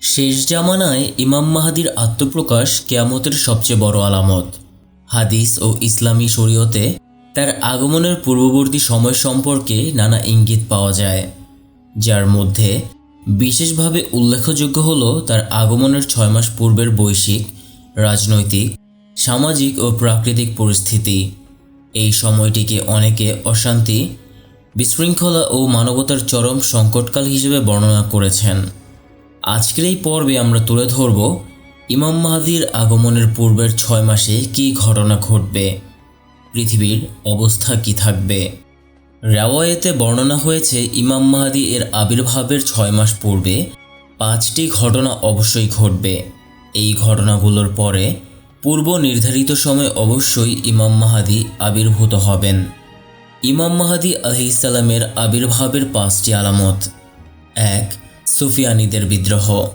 শেষ জামানায় ইমাম মাহাদির আত্মপ্রকাশ কেয়ামতের সবচেয়ে বড় আলামত। হাদিস ও ইসলামী শরীয়তে তার আগমনের পূর্ববর্তী সময় সম্পর্কে নানা ইঙ্গিত পাওয়া যায়। যার মধ্যে বিশেষভাবে উল্লেখযোগ্য হল তার আগমনের ছয় মাস পূর্বের বৈশ্বিক, রাজনৈতিক, সামাজিক ও প্রাকৃতিক পরিস্থিতি। এই সময়টিকে অনেকে অশান্তি, বিশৃঙ্খলা ও মানবতার চরম সংকটকাল হিসেবে বর্ণনা করেছেন। আজকের এই পর্বে আমরা তুলে ধরব ইমাম মাহাদির আগমনের পূর্বের ছয় মাসে কী ঘটনা ঘটবে, পৃথিবীর অবস্থা কি থাকবে। রাওয়ায়েতে বর্ণনা হয়েছে, ইমাম মাহাদি এর আবির্ভাবের ছয় মাস পূর্বে পাঁচটি ঘটনা অবশ্যই ঘটবে। এই ঘটনাগুলোর পরে পূর্ব নির্ধারিত সময় অবশ্যই ইমাম মাহাদি আবির্ভূত হবেন। ইমাম মাহাদি আলহিসাল্লামের আবির্ভাবের পাঁচটি আলামত। এক সুফিয়ানিদের বিদ্রোহ।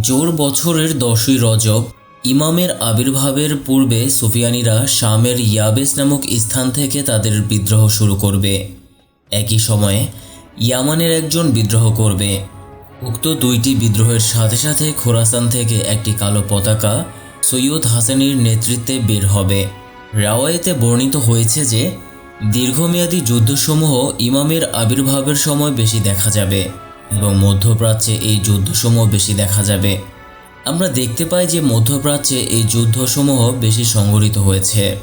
জোর বছরের দশই রজব ইমামের আবির্ভাবের পূর্বে সুফিয়ানিরা শামের ইয়াবেস নামক স্থান থেকে তাদের বিদ্রোহ শুরু করবে। একই সময়ে ইয়ামানের একজন বিদ্রোহ করবে। উক্ত দুইটি বিদ্রোহের সাথে সাথে খোরাসান থেকে একটি কালো পতাকা সৈয়দ হাসানির নেতৃত্বে বের হবে। রাওয়ায়েতে বর্ণিত হয়েছে যে, দীর্ঘমেয়াদী যুদ্ধসমূহ ইমামের আবির্ভাবের সময় বেশি দেখা যাবে। এবং মধ্যপ্রাচ্যে এই যুদ্ধসমূহ বেশি দেখা যাবে। আমরা দেখতে পাই যে মধ্যপ্রাচ্যে এই যুদ্ধসমূহ বেশি সংঘটিত হয়েছে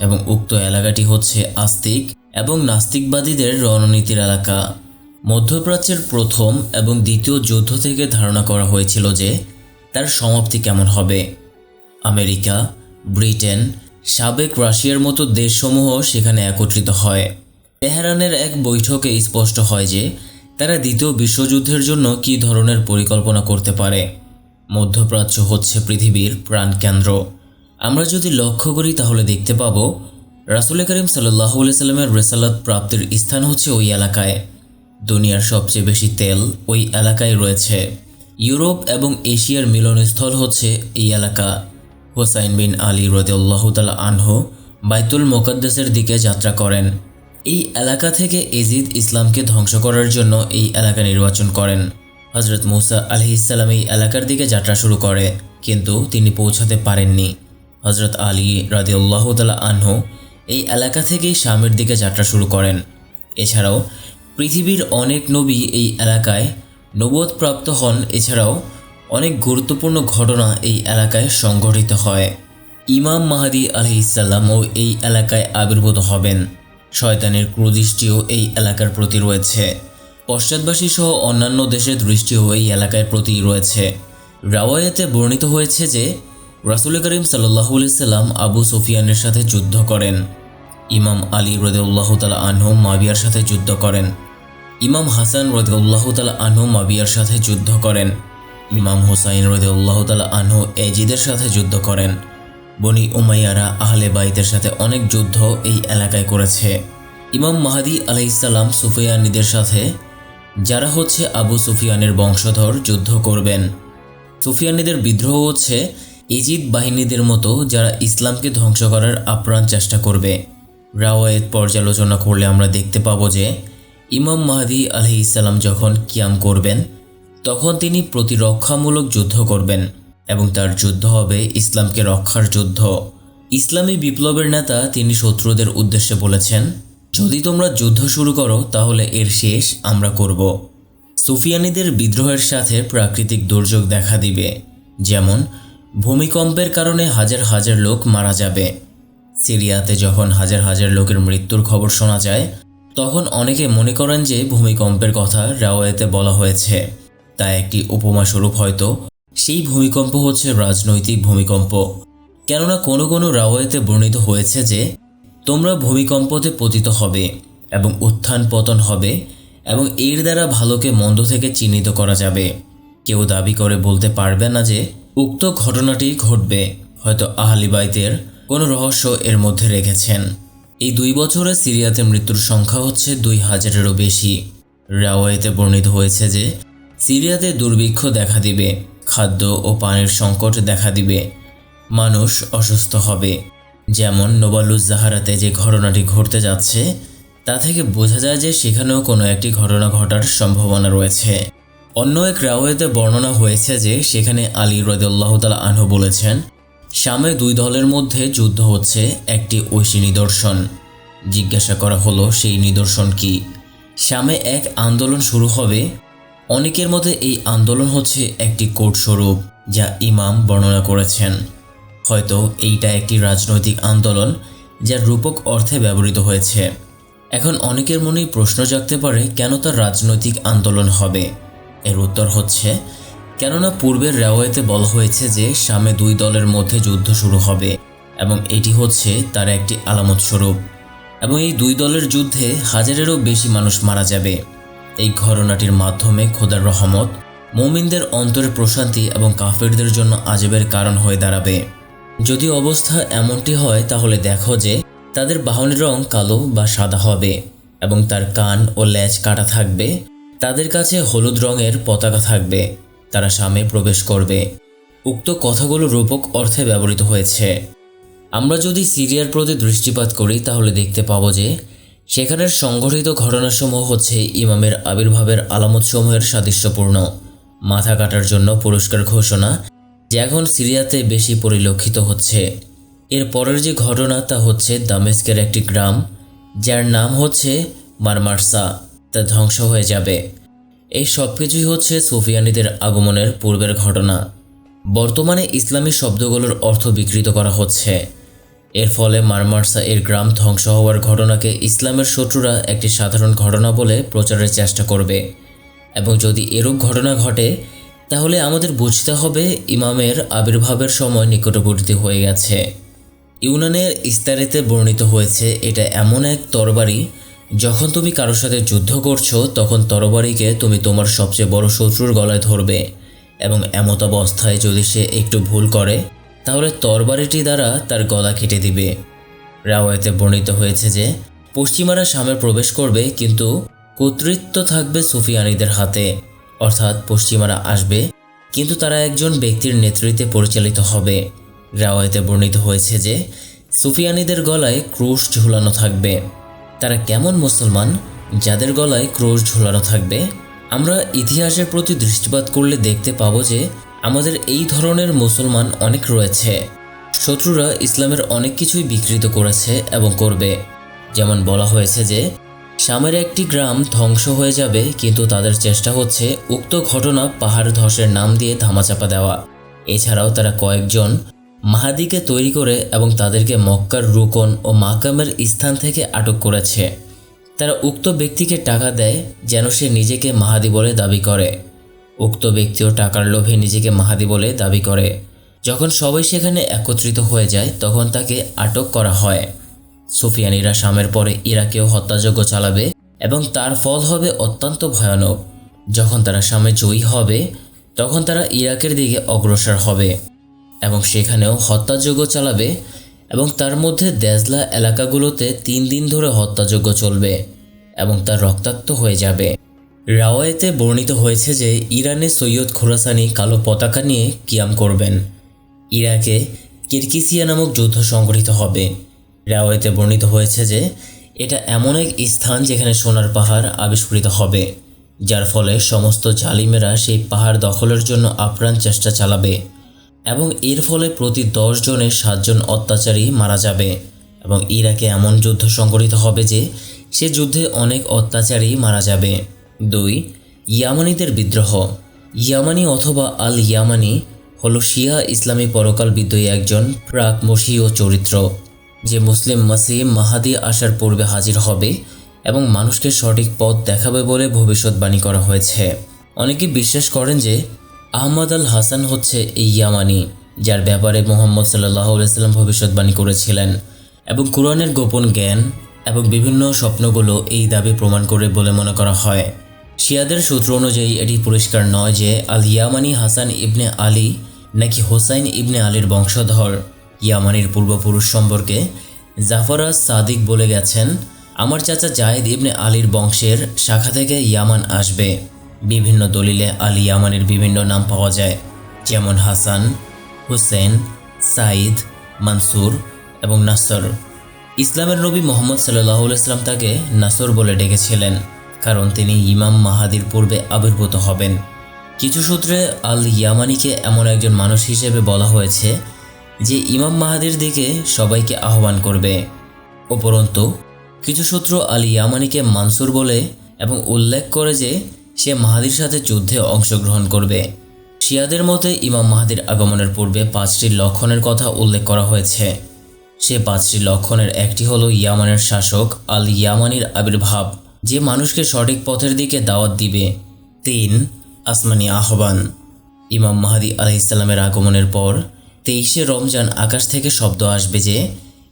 এবং উক্ত এলাকাটি হচ্ছে আস্তিক এবং নাস্তিকবাদীদের রণনীতির এলাকা। মধ্যপ্রাচ্যের প্রথম এবং দ্বিতীয় যুদ্ধ থেকে ধারণা করা হয়েছিল যে তার সমাপ্তি কেমন হবে। আমেরিকা, ব্রিটেন, সাবেক রাশিয়ার মতো দেশসমূহ সেখানে একত্রিত হয়। তেহরানের এক বৈঠকে স্পষ্ট হয় যে তারা দ্বিতীয় বিশ্বযুদ্ধের জন্য কী ধরনের পরিকল্পনা করতে পারে? মধ্যপ্রাচ্য হচ্ছে পৃথিবীর প্রাণকেন্দ্র। আমরা যদি লক্ষ্য করি তাহলে দেখতে পাব, রাসুল করিম সাল্লাহ সাল্লামের রেসালাত প্রাপ্তির স্থান হচ্ছে ওই এলাকায়। দুনিয়ার সবচেয়ে বেশি তেল ওই এলাকায় রয়েছে। ইউরোপ এবং এশিয়ার মিলনস্থল হচ্ছে এই এলাকা। হোসাইন বিন আলী রদিউল্লাহ তালা আনহু বাইতুল মোকাদ্দেসের দিকে যাত্রা করেন। এই এলাকা থেকে এজিদ ইসলামকে ধ্বংস করার জন্য এই এলাকা নির্বাচন করেন। হজরত মুসা আলহি ইসলাম এই এলাকার দিকে যাত্রা শুরু করে, কিন্তু তিনি পৌঁছাতে পারেননি। হজরত আলী রাদিউল্লাহ তালা আনহু এই এলাকা থেকেই শামের দিকে যাত্রা শুরু করেন। এছাড়াও পৃথিবীর অনেক নবী এই এলাকায় নবোধ প্রাপ্ত হন। এছাড়াও অনেক গুরুত্বপূর্ণ ঘটনা এই এলাকায় সংঘটিত হয়। ইমাম মাহাদি আলহিসাল্লামও এই এলাকায় আবির্ভূত হবেন। শয়তানের ক্রুদৃষ্টিও এই এলাকার প্রতি রয়েছে। পশ্চাৎবাসী সহ অন্যান্য দেশের দৃষ্টিও এই এলাকার প্রতি রয়েছে। রাওয়ায়াতে বর্ণিত হয়েছে যে, রাসুল করিম সাল্লাহ সাল্লাম আবু সুফিয়ানের সাথে যুদ্ধ করেন। ইমাম আলী রদেউল্লাহ তালা আনহু মাবিয়ার সাথে যুদ্ধ করেন। ইমাম হাসান রদেউল্লাহ তালা আনহু মাবিয়ার সাথে যুদ্ধ করেন। ইমাম হুসাইন রদেউল্লাহ তালা আনহু এজিদের সাথে যুদ্ধ করেন। বনি উমাইয়ারা আহলে বাইতের সাথে অনেক যুদ্ধ এই এলাকায় করেছে। ইমাম মাহাদি আলাইসাল্লাম সুফিয়ানিদের সাথে, যারা হচ্ছে আবু সুফিয়ানের বংশধর, যুদ্ধ করবেন। সুফিয়ানিদের বিদ্রোহ হচ্ছে ইজিদ বাহিনীদের মতো যারা ইসলামকে ধ্বংস করার আপ্রাণ চেষ্টা করবে। রাওয়ায়েত পর্যালোচনা করলে আমরা দেখতে পাবো যে, ইমাম মাহাদি আলহি ইসাল্লাম যখন কিয়াম করবেন, তখন তিনি প্রতিরক্ষামূলক যুদ্ধ করবেন। এবং তার যুদ্ধ হবে ইসলামকে রক্ষার যুদ্ধ। ইসলামী বিপ্লবের নেতা তিনি শত্রুদের উদ্দেশ্যে বলেছেন, যদি তোমরা যুদ্ধ শুরু করো, তাহলে এর শেষ আমরা করব। সুফিয়ানিদের বিদ্রোহের সাথে প্রাকৃতিক দুর্যোগ দেখা দিবে, যেমন ভূমিকম্পের কারণে হাজার হাজার লোক মারা যাবে। সিরিয়াতে যখন হাজার হাজার লোকের মৃত্যুর খবর শোনা যায়, তখন অনেকে মনে করেন যে ভূমিকম্পের কথা রাওয়ায়েতে বলা হয়েছে। তা একটি উপমা স্বরূপ হয়তো সেই ভূমিকম্প হচ্ছে রাজনৈতিক ভূমিকম্প। কেননা কোনো কোনো রাওয়ায়েতে বর্ণিত হয়েছে যে, তোমরা ভূমিকম্পতে পতিত হবে এবং উত্থান পতন হবে এবং এর দ্বারা ভালোকে মন্দ থেকে চিহ্নিত করা যাবে। কেউ দাবি করে বলতে পারবে না যে, উক্ত ঘটনাটি ঘটবে। হয়তো আহলিবাইতের কোনো রহস্য এর মধ্যে রেখেছেন। এই দুই বছরে সিরিয়াতে মৃত্যুর সংখ্যা হচ্ছে দুই হাজারেরও বেশি। রাওয়াইতে বর্ণিত হয়েছে যে, সিরিয়াতে দুর্ভিক্ষ দেখা দিবে। খাদ্য ও পানির সংকট দেখা দিবে। মানুষ অসুস্থ হবে। যেমন নোবালুজ জাহারাতে যে ঘটনাটি ঘটতে যাচ্ছে, তা থেকে বোঝা যায় যে সেখানেও কোনো একটি ঘটনা ঘটার সম্ভাবনা রয়েছে। অন্য এক রাওয়েতে বর্ণনা হয়েছে যে সেখানে আলী রদুল্লাহ তালা আনহু বলেছেন, শামে দুই দলের মধ্যে যুদ্ধ হচ্ছে, একটি ঐশী নিদর্শন। জিজ্ঞাসা করা হলো, সেই নিদর্শন কি? শামে এক আন্দোলন শুরু হবে অনেকের মতে এই আন্দোলন হচ্ছে একটি কোট স্বরূপ যা ইমাম বর্ণনা করেছেন। হয়তো এইটা একটি রাজনৈতিক আন্দোলন যার রূপক অর্থে ব্যবহৃত হয়েছে। এখন অনেকের মনেই প্রশ্ন জাগতে পারে, কেন তার রাজনৈতিক আন্দোলন হবে? এর উত্তর হচ্ছে, কেননা পূর্বের রেওয়ায়তে বলা হয়েছে যে সামে দুই দলের মধ্যে যুদ্ধ শুরু হবে এবং এটি হচ্ছে তার একটি আলামত স্বরূপ। এবং এই দুই দলের যুদ্ধে হাজারেরও বেশি মানুষ মারা যাবে। এই ঘটনাটির মাধ্যমে খোদার রহমত মৌমিনদের অন্তরে প্রশান্তি এবং কাফেরদের জন্য আজবের কারণ হয়ে দাঁড়াবে। যদি অবস্থা এমনটি হয়, তাহলে দেখো যে তাদের বাহনের রং কালো বা সাদা হবে এবং তার কান ও ল্যাজ কাটা থাকবে। তাদের কাছে হলুদ রঙের পতাকা থাকবে। তারা সামনে প্রবেশ করবে। উক্ত কথাগুলো রূপক অর্থে ব্যবহৃত হয়েছে। আমরা যদি সিরিয়ার প্রতি দৃষ্টিপাত করি, তাহলে দেখতে পাবো যে সেখানের সংঘটিত ঘটনাসমূহ হচ্ছে ইমামের আবির্ভাবের আলামতসমূহের সাদৃশ্যপূর্ণ। মাথা কাটার জন্য পুরস্কার ঘোষণা, যে এখন সিরিয়াতে বেশি পরিলক্ষিত হচ্ছে। এর পরের যে ঘটনা তা হচ্ছে দামেস্কের একটি গ্রাম, যার নাম হচ্ছে মারমারসা। তা ধ্বংস হয়ে যাবে। এই সব কিছুই হচ্ছে সুফিয়ানিদের আগমনের পূর্বের ঘটনা। বর্তমানে ইসলামী শব্দগুলোর অর্থ বিকৃত করা হচ্ছে। এর ফলে মারমার্সা এর গ্রাম ধ্বংস হওয়ার ঘটনাকে ইসলামের শত্রুরা একটি সাধারণ ঘটনা বলে প্রচারের চেষ্টা করবে। এবং যদি এরূপ ঘটনা ঘটে, তাহলে আমাদের বুঝতে হবে ইমামের আবির্ভাবের সময় নিকটবর্তী হয়ে গেছে। ইউনানের ইস্তারিতে বর্ণিত হয়েছে, এটা এমন এক তরবারি, যখন তুমি কারোর সাথে যুদ্ধ করছ, তখন তরবারিকে তুমি তোমার সবচেয়ে বড় শত্রুর গলায় ধরবে। এবং এমত অবস্থায় যদি সে একটু ভুল করে তাহলে তরবারিটি দ্বারা তার গলা কেটে দিবে। রাওয়ায়তে বর্ণিত হয়েছে যে, পশ্চিমারা সামনে প্রবেশ করবে, কিন্তু কর্তৃত্ব থাকবে সুফিয়ানিদের হাতে। অর্থাৎ পশ্চিমারা আসবে, কিন্তু তারা একজন ব্যক্তির নেতৃত্বে পরিচালিত হবে। রাওয়ায়তে বর্ণিত হয়েছে যে, সুফিয়ানিদের গলায় ক্রুশ ঝুলানো থাকবে। তারা কেমন মুসলমান, যাদের গলায় ক্রোশ ঝুলানো থাকবে? আমরা ইতিহাসের প্রতি দৃষ্টিপাত করলে দেখতে পাবো যে আমাদের এই ধরনের মুসলমান অনেক রয়েছে। শত্রুরা ইসলামের অনেক কিছুই বিকৃত করেছে এবং করবে। যেমন বলা হয়েছে যে, শামের একটি গ্রাম ধ্বংস হয়ে যাবে, কিন্তু তাদের চেষ্টা হচ্ছে উক্ত ঘটনা পাহাড় ধসের নাম দিয়ে ধামাচাপা দেওয়া। এছাড়াও তারা কয়েকজন মাহাদিকে তৈরি করে এবং তাদেরকে মক্কার রুকন ও মাকামের স্থান থেকে আটক করেছে। তারা উক্ত ব্যক্তিকে টাকা দেয়, যেন সে নিজেকে মাহাদি বলে দাবি করে। উক্ত ব্যক্তিও টাকার লোভে নিজেকে মাহাদি বলে দাবি করে। যখন সবাই সেখানে একত্রিত হয়ে যায়, তখন তাকে আটক করা হয়। সুফিয়ানিরা শামের পরে ইরাকেও হত্যাযজ্ঞ চালাবে এবং তার ফল হবে অত্যন্ত ভয়ানক। যখন তারা শামে জয়ী হবে, তখন তারা ইরাকের দিকে অগ্রসর হবে এবং সেখানেও হত্যাযজ্ঞ চালাবে এবং তার মধ্যে দেজলা এলাকাগুলোতে তিন দিন ধরে হত্যাযজ্ঞ চলবে এবং তা রক্তাক্ত হয়ে যাবে। রাওয়ায়েতে বর্ণিত হয়েছে যে ইরানে সৈয়দ খোরাসানি কালো পতাকা নিয়ে কিয়াম করবেন। ইরাকে কিরকিসিয়া নামক যুদ্ধ সংগঠিত হবে। রাওয়ায়েতে বর্ণিত হয়েছে যে এটা এমন এক স্থান যেখানে সোনার পাহাড় আবিষ্কৃত হবে, যার ফলে সমস্ত জালিমেরা সেই পাহাড় দখলের জন্য আপ্রাণ চেষ্টা চালাবে এবং এর ফলে প্রতি দশ জনের সাতজন অত্যাচারী মারা যাবে এবং ইরাকে এমন যুদ্ধ সংগঠিত হবে যে সে যুদ্ধে অনেক অত্যাচারী মারা যাবে। দুই, ইয়ামানিদের বিদ্রোহ। ইয়ামানি অথবা আল ইয়ামানি হল শিয়া ইসলামী পরকাল বিদ্রোহী একজন প্রাক মসীয় চরিত্র, যে মুসলিম মাসিহ মাহাদি আসার পূর্বে হাজির হবে এবং মানুষকে সঠিক পথ দেখাবে বলে ভবিষ্যৎবাণী করা হয়েছে। অনেকে বিশ্বাস করেন যে আহমদ আল হাসান হচ্ছে এই ইয়ামানি, যার ব্যাপারে মোহাম্মদ সাল্লাহ সাল্লাম ভবিষ্যৎবাণী করেছিলেন এবং কোরআনের গোপন জ্ঞান এবং বিভিন্ন স্বপ্নগুলো এই দাবি প্রমাণ করে বলে মনে করা হয়। শিয়াদের সূত্র অনুযায়ী, এটি পরিষ্কার নয় যে আল ইয়ামানি হাসান ইবনে আলী নাকি হোসাইন ইবনে আলীর বংশধর। ইয়ামানির পূর্বপুরুষ সম্পর্কে জাফরাজ সাদিক বলে গেছেন, আমার চাচা জায়েদ ইবনে আলীর বংশের শাখা থেকে ইয়ামান আসবে। বিভিন্ন দলিলে আল ইয়ামানির বিভিন্ন নাম পাওয়া যায়, যেমন হাসান হুসেন সাইদ মানসুর এবং নাসর। ইসলামের নবী মোহাম্মদ সাল্লাহ ইসলাম তাকে নাসর বলে ডেকেছিলেন। কারণ তিনি ইমাম মাহাদির পূর্বে আবির্ভূত হবেন। কিছু সূত্রে আল ইয়ামানিকে এমন একজন মানুষ হিসেবে বলা হয়েছে, যে ইমাম মাহাদির দিকে সবাইকে আহ্বান করবে। উপরন্তু, কিছু সূত্র আল ইয়ামানিকে মানসুর বলে এবং উল্লেখ করে যে সে মাহাদির সাথে যুদ্ধে অংশগ্রহণ করবে। শিয়াদের মতে, ইমাম মাহাদির আগমনের পূর্বে পাঁচটি লক্ষণের কথা উল্লেখ করা হয়েছে। সে পাঁচটি লক্ষণের একটি হলো ইয়ামানের শাসক আল ইয়ামানির আবির্ভাব। যে মানুষকে সঠিক পথের দিকে দাওয়াত দিবে। তিন, আসমানি আহ্বান। ইমাম মাহাদি আলাইসাল্লামের আগমনের পর তেইশে রমজান আকাশ থেকে শব্দ আসবে যে,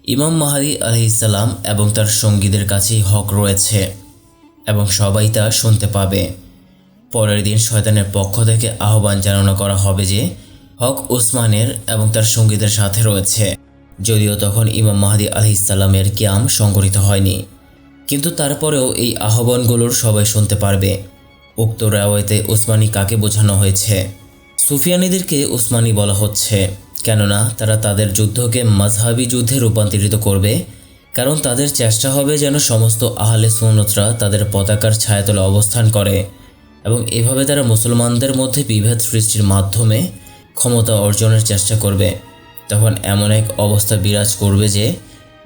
ইমাম মাহাদি আলাইসাল্লাম এবং তার সঙ্গীদের কাছেই হক রয়েছে এবং সবাই তা শুনতে পাবে। পরের দিন শয়তানের পক্ষ থেকে আহ্বান জানানো করা হবে যে, হক ওসমানের এবং তার সঙ্গীদের সাথে রয়েছে। যদিও তখন ইমাম মাহাদি আলহিসাল্লামের কিয়াম সংগঠিত হয়নি। কিন্তু তারপরেও এই আহ্বানগুলোর সবাই শুনতে পারবে। উক্ত রাওয়ায়তে ওসমানী কাকে বোঝানো হয়েছে? সুফিয়ানিদেরকে ওসমানী বলা হচ্ছে, কেননা তারা তাদের যুদ্ধকে মাঝহাবি যুদ্ধে রূপান্তরিত করবে, কারণ তাদের চেষ্টা হবে যেন সমস্ত আহলে সুন্নতরা তাদের পতাকার ছায়াতলে অবস্থান করে এবং এভাবে তারা মুসলমানদের মধ্যে বিভেদ সৃষ্টির মাধ্যমে ক্ষমতা অর্জনের চেষ্টা করবে। তখন এমন এক অবস্থা বিরাজ করবে যে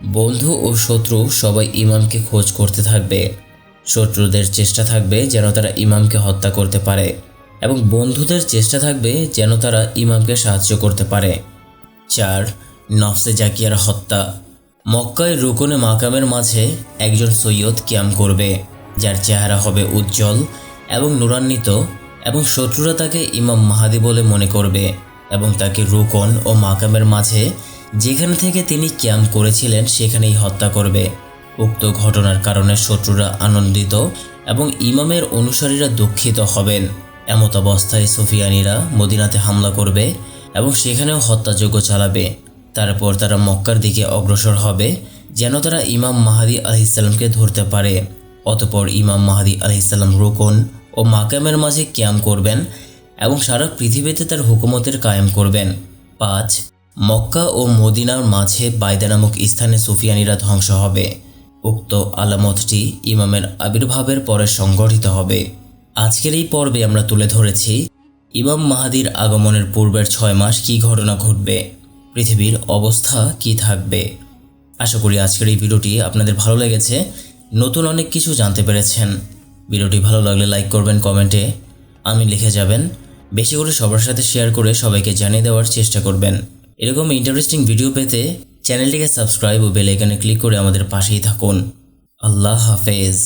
বন্ধু ও শত্রু সবাই ইমামকে খোঁজ করতে থাকবে। শত্রুদের চেষ্টা থাকবে যেন তারা ইমামকে হত্যা করতে পারে এবং বন্ধুদের চেষ্টা থাকবে যেন তারা ইমামকে সাহায্য করতে পারে। চার, নফসে জাকিয়ার হত্যা। মক্কায় রুকনে মাকামের মাঝে একজন সৈয়দ ক্যাম করবে, যার চেহারা হবে উজ্জ্বল এবং নুরান্বিত এবং শত্রুরা তাকে ইমাম মাহাদি বলে মনে করবে এবং তাকে রুকন ও মাকামের মাঝে যেখানে থেকে তিনি ক্যাম্প করেছিলেন, সেখানেই হত্যা করবে। উক্ত ঘটনার কারণে শত্রুরা আনন্দিত এবং ইমামের অনুসারীরা দুঃখিত হবেন। এমত অবস্থায় সুফিয়ানিরা মদিনাতে হামলা করবে এবং সেখানেও হত্যাযজ্ঞ চালাবে। তারপর তারা মক্কার দিকে অগ্রসর হবে, যেন তারা ইমাম মাহাদি আলহিসাল্লামকে ধরতে পারে। অতপর ইমাম মাহাদি আলহিসাল্লাম রোকন ও মাকামের মাঝে ক্যাম্প করবেন এবং সারা পৃথিবীতে তার হুকুমতের কায়েম করবেন। পাঁচ মক্কা ও মদিনার মাঝে বায়দা নামক স্থানে সুফিয়ানিরা ধ্বংস হবে। উক্ত আলামতটি ইমামের আবির্ভাবের পরে সংগঠিত হবে। আজকের এই পর্বে আমরা তুলে ধরেছি ইমাম মাহাদির আগমনের পূর্বের ছয় মাস কী ঘটনা ঘটবে, পৃথিবীর অবস্থা কি থাকবে। আশা করি আজকের এই ভিডিওটি আপনাদের ভালো লেগেছে। নতুন অনেক কিছু জানতে পেরেছেন। ভিডিওটি ভালো লাগলে লাইক করবেন কমেন্টে। আমি লিখে যাবেন। বেশি করে সবার সাথে শেয়ার করে সবাইকে জানিয়ে দেওয়ার চেষ্টা করবেন। এরকম ইন্টারেস্টিং ভিডিও পেতে চ্যানেলটিকে সাবস্ক্রাইব ও বেল আইকনে ক্লিক করে আমাদের পাশেই থাকুন। আল্লাহ হাফেজ।